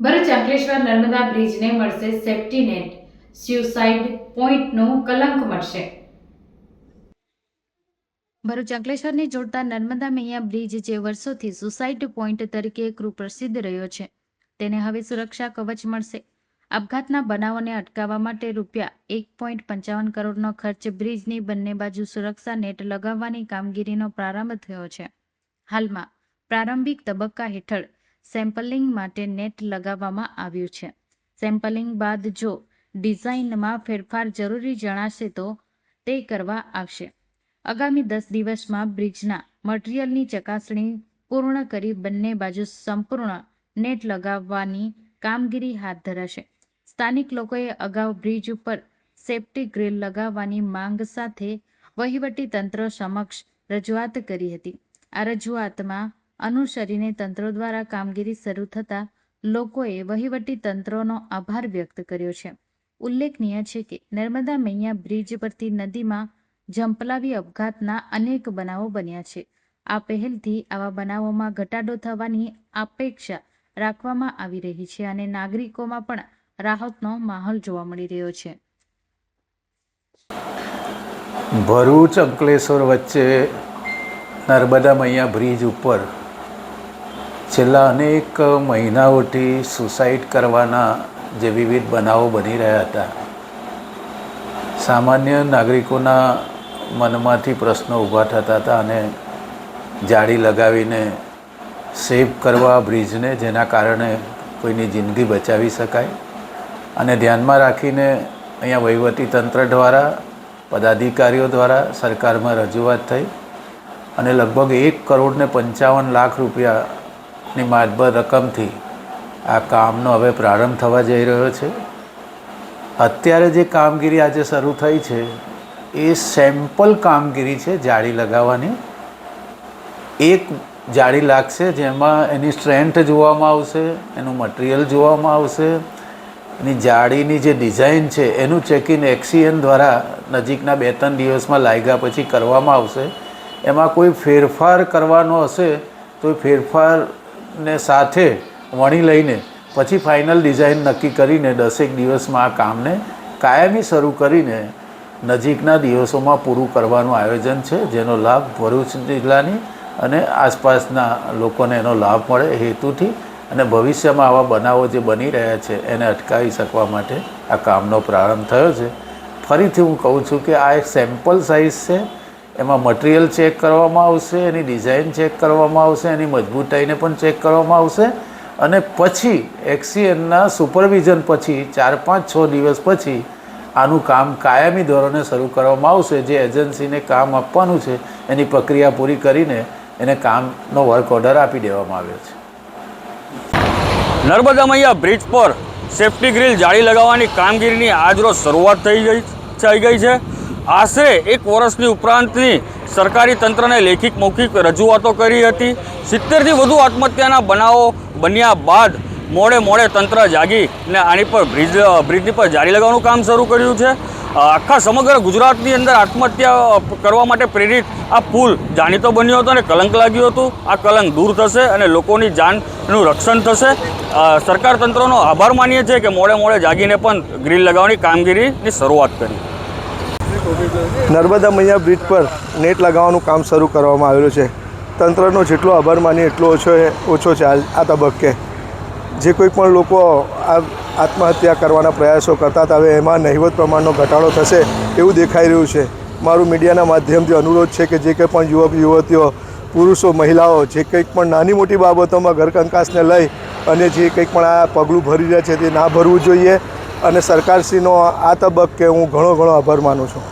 ભરૂચ અંકલેશ્વર નર્મદા બ્રિજને મળશે safety net. Suicide પોઈન્ટનું કલંક મળશે. ભરૂચ અંકલેશ્વરને જોડતા નર્મદા મૈયા બ્રિજ જે વર્ષોથી સુસાઇડ પોઈન્ટ તરીકે કુપ્રસિદ્ધ રહ્યો છે. તેને હવે સુરક્ષા કવચ મળશે. આપઘાતના બનાવોને અટકાવવા માટે રૂપિયા એક પોઈન્ટ પંચાવન કરોડનો ખર્ચ બ્રિજની બંને બાજુ સુરક્ષા નેટ લગાવવાની કામગીરીનો પ્રારંભ થયો છે. હાલમાં પ્રારંભિક તબક્કા હેઠળ સેમ્પલિંગ માટે નેટ લગાવવામાં આવ્યું છે. સેમ્પલિંગ બાદ જો ડિઝાઇનમાં ફેરફાર જરૂરી જણાશે તો તે કરવા આવશે. આગામી દસ દિવસમાં બ્રિજના મટીરિયલની ચકાસણી પૂર્ણ કરી બંને બાજુ સંપૂર્ણ નેટ લગાવવાની કામગીરી હાથ ધરાશે. સ્થાનિક લોકોએ અગાઉ બ્રિજ ઉપર સેફ્ટી ગ્રીલ લગાવવાની માંગ સાથે વહીવટી તંત્ર સમક્ષ રજૂઆત કરી હતી. આ રજૂઆતમાં અનુસરીને તંત્ર દ્વારા કામગીરી શરૂ થતાં લોકોએ વહીવટી તંત્રનો આભાર વ્યક્ત કર્યો છે. ઉલ્લેખનીય છે કે નર્મદા મૈયા બ્રિજ પરથી નદીમાં ઝંપલાવી અપઘાતના અનેક બનાવો બન્યા છે. આ પહેલથી આવા બનાવોમાં ઘટાડો થવાની અપેક્ષા રાખવામાં આવી રહી છે અને નાગરિકોમાં પણ રાહતનો માહોલ જોવા મળી રહ્યો છે. ભરૂચ અંકલેશ્વર વચ્ચે નર્મદા મૈયા બ્રિજ ઉપર છેલ્લા અનેક મહિનાઓથી સુસાઇડ કરવાના જે વિવિધ બનાવો બની રહ્યા હતા. સામાન્ય નાગરિકોના મનમાંથી પ્રશ્નો ઊભા થતા હતા અને જાળી લગાવીને સેવ કરવા બ્રિજને જેના કારણે કોઈની જિંદગી બચાવી શકાય. અને ધ્યાનમાં રાખીને અહીંયા વહીવટી તંત્ર દ્વારા, પદાધિકારીઓ દ્વારા સરકારમાં રજૂઆત થઈ અને લગભગ એક કરોડ ને પંચાવન લાખ રૂપિયાની માતબર રકમથી આ કામનો હવે પ્રારંભ થવા જઈ રહ્યો છે. અત્યારે જે કામગીરી આજે શરૂ થઈ છે, એ સેમ્પલ કામગીરી છે જાળી લગાવવાની. એક જાળી લાગશે જેમાં એની સ્ટ્રેન્થ જોવામાં આવશે, એનું મટીરિયલ જોવામાં આવશે, એની જાળીની જે ડિઝાઇન છે એનું ચેકિંગ એક્સીએન દ્વારા નજીકના બે ત્રણ દિવસમાં લાગ્યા પછી કરવામાં આવશે. એમાં કોઈ ફેરફાર કરવાનો હશે તો એ ફેરફારને સાથે વણી લઈને પછી ફાઇનલ ડિઝાઇન નક્કી કરીને દસેક દિવસમાં આ કામને કાયમી શરૂ કરીને નજીકના દિવસોમાં પૂરું કરવાનું આયોજન છે, જેનો લાભ ભરૂચ જિલ્લાની અને આસપાસના લોકોને એનો લાભ મળે હેતુથી અને ભવિષ્યમાં આવા બનાવો જે બની રહ્યા છે એને અટકાવી શકવા માટે આ કામનો પ્રારંભ થયો છે. ફરીથી હું કહું છું કે આ એક સેમ્પલ સાઇઝ છે એમાં મટીરિયલ ચેક કરવામાં આવશે, એની ડિઝાઇન ચેક કરવામાં આવશે, એની મજબૂતાઈને પણ ચેક કરવામાં આવશે. અને પછી એક્સીએનના સુપરવિઝન પછી ચાર પાંચ છ દિવસ પછી આનું કામ કાયમી ધોરણે શરૂ કરવામાં આવશે. જે એજન્સીને કામ આપવાનું છે, એની પ્રક્રિયા પૂરી કરીને એને કામનો વર્ક ઓર્ડર આપી દેવામાં આવ્યો છે. નર્મદા મૈયા બ્રિજ પર સેફ્ટી ગ્રીલ જાળી લગાવવાની કામગીરીની આજરોજ શરૂઆત થઈ ગઈ થઈ ગઈ છે. આશરે એક વર્ષની ઉપરાંતની સરકારી તંત્રને લેખિત મૌખિક રજૂઆતો કરી હતી. સિત્તેરથી વધુ આત્મહત્યાના બનાવો બન્યા બાદ મોડે મોડે તંત્ર જાગી ને આની પર બ્રિજ, બ્રિજની પર જાળી લગાવવાનું કામ શરૂ કર્યું છે. આખા સમગ્ર ગુજરાતની અંદર આત્મહત્યા કરવા માટે પ્રેરિત આ પુલ જાણીતો બન્યો હતો અને કલંક લાગ્યું હતું. આ કલંક દૂર થશે અને લોકોની જાનનું રક્ષણ થશે. સરકાર તંત્રનો આભાર માનીએ છીએ કે મોડે મોડે જાગીને પણ ગ્રીલ લગાવવાની કામગીરીની શરૂઆત કરી. નર્મદા મૈયા બ્રિજ પર નેટ લગાવવાનું કામ શરૂ કરવામાં આવેલું છે. તંત્રનો જેટલો આભાર માની એટલો ઓછો ઓછો છે આ તબક્કે. જે કોઈ પણ લોકો આ આત્મહત્યા કરવાના પ્રયાસો કરતા હતા, હવે એમાં નહિવત પ્રમાણનો ઘટાડો થશે એવું દેખાઈ રહ્યું છે. મારું મીડિયાના માધ્યમથી અનુરોધ છે કે જે કંઈ પણ યુવક, યુવતીઓ, પુરુષો, મહિલાઓ, જે કંઈક પણ નાની મોટી બાબતોમાં ઘરકંકાસને લઈ અને જે કંઈક પણ આ પગલું ભરી રહ્યા છે તે ના ભરવું જોઈએ અને સરકારશ્રીનો આ તબક્કે હું ઘણો ઘણો આભાર માનું છું.